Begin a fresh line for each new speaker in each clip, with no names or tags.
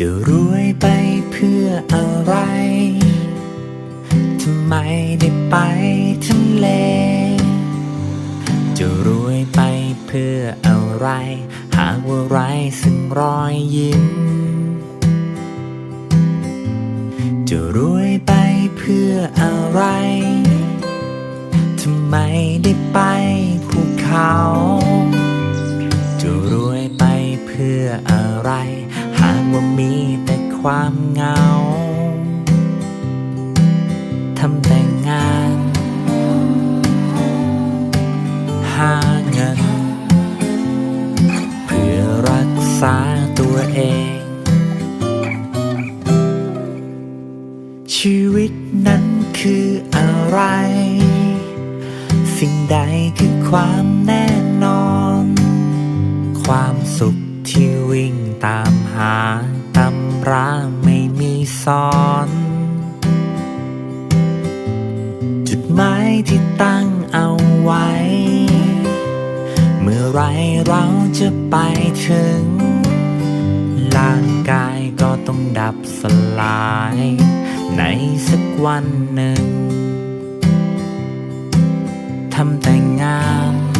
จะรวยไปเพื่ออะไร ทำไมได้ไปทะเล จะรวยไปเพื่ออะไร หากว่าไรซึ่งรอยยิ้ม จะรวยไปเพื่ออะไร ทำไมได้ไปภูเขา จะรวยไปเพื่ออะไร ว่ามีแต่ความเหงา ทำแต่งานหาเงิน เพื่อรักษาตัวเอง ชีวิตนั้นคืออะไร สิ่งใดคือความแน่นอน ความสุข ที่วิ่งตามหาตำราไม่มีสอน จุดหมายที่ตั้งเอาไว้ เมื่อไรเราจะไปถึง ร่างกายก็ต้องดับสลาย ในสักวันหนึ่งทำแต่งาน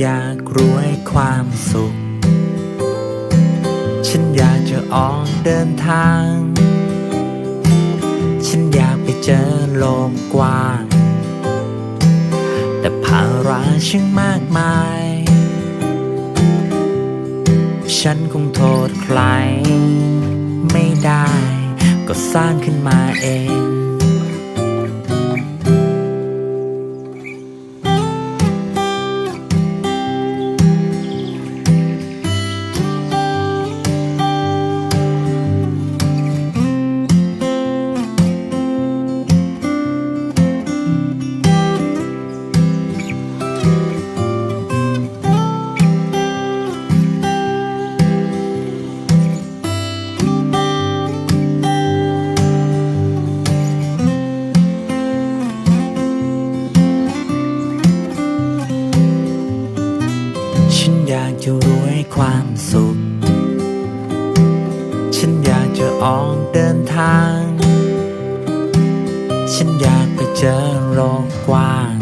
อยากรวยความสุข ฉันอยากจะออกเดินทาง ฉันอยากไปเจอโลกกว้าง แต่ภาระช่างมากมาย ฉันคงโทษใคร ไม่ได้ ก็สร้างขึ้นมาเองากจะรวยความสุข ฉันอยากจะออกเดินทาง ฉันอยากไปเจอโลกกว้าง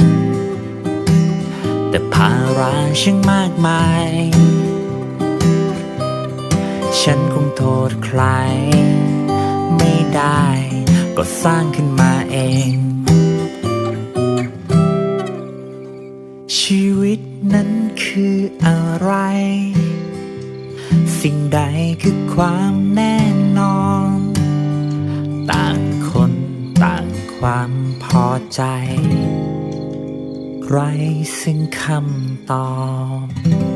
แต่ภาระช่างมากมาย ฉันคงโทษใคร ไม่ได้ก็สร้างขึ้นมาเอง คืออะไร สิ่งใดคือความแน่นอน ต่างคนต่างความพอใจ ไรซึ่งคำตอบ